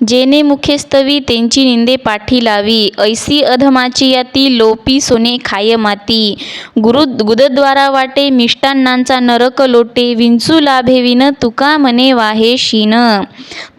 जेने मुखेस्तवी त्यांची निंदे पाठी लावी. ऐसी अधमाची याती लोपी सोने खाय माती. गुरु गुदद्वारा वाटे मिष्टान्नांचा नरक लोटे. विंचू लाभेविन तुका मने वाहे शीन.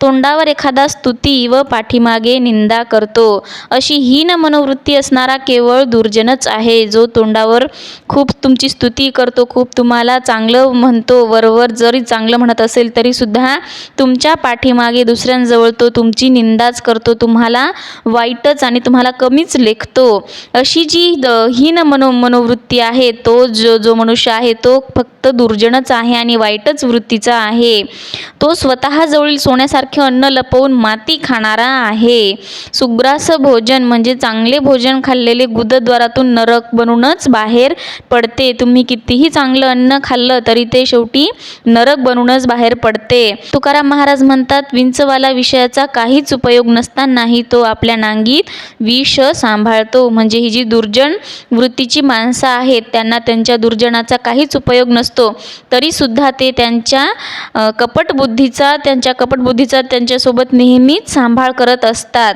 तोंडावर एखादा स्तुती व पाठीमागे निंदा करतो. अशी हीन मनोवृत्ती असणारा केवळ दुर्जनच आहे. जो तोंडावर खूप तुमची स्तुती करतो खूप तुम्हाला चांगलं म्हणतो. वरवर जरी चांगलं म्हणत असेल तरीसुद्धा तुमच्या पाठीमागे दुसऱ्यांजवळ तो तुम तुमची निंदाच करतो तुम्हाला वाईटच आणि तुम्हाला कमीच लेखतो. अशी जी द हीन मनो मनोवृत्ती आहे तो जो जो मनुष्य आहे तो फक्त दुर्जनच आहे आणि वाईटच वृत्तीचा आहे. तो स्वतःजवळील सोन्यासारखे अन्न लपवून माती खाणारा आहे. सुग्रास भोजन म्हणजे चांगले भोजन खाल्लेले गुदद्वारातून नरक बनूनच बाहेर पडते. तुम्ही कितीही चांगलं अन्न खाल्लं तरी ते शेवटी नरक बनूनच बाहेर पडते. तुकाराम महाराज म्हणतात विंचवाला विषयाचा काहीच उपयोग नसतानाही तो आपल्या नांगीत विष सांभाळतो. म्हणजे ही जी दुर्जन वृत्तीची माणसं आहेत त्यांना त्यांच्या दुर्जनाचा काहीच उपयोग नसतो. तरीसुद्धा ते त्यांच्या कपटबुद्धीचा त्यांच्या कपटबुद्धीचा त्यांच्यासोबत नेहमीच सांभाळ करत असतात.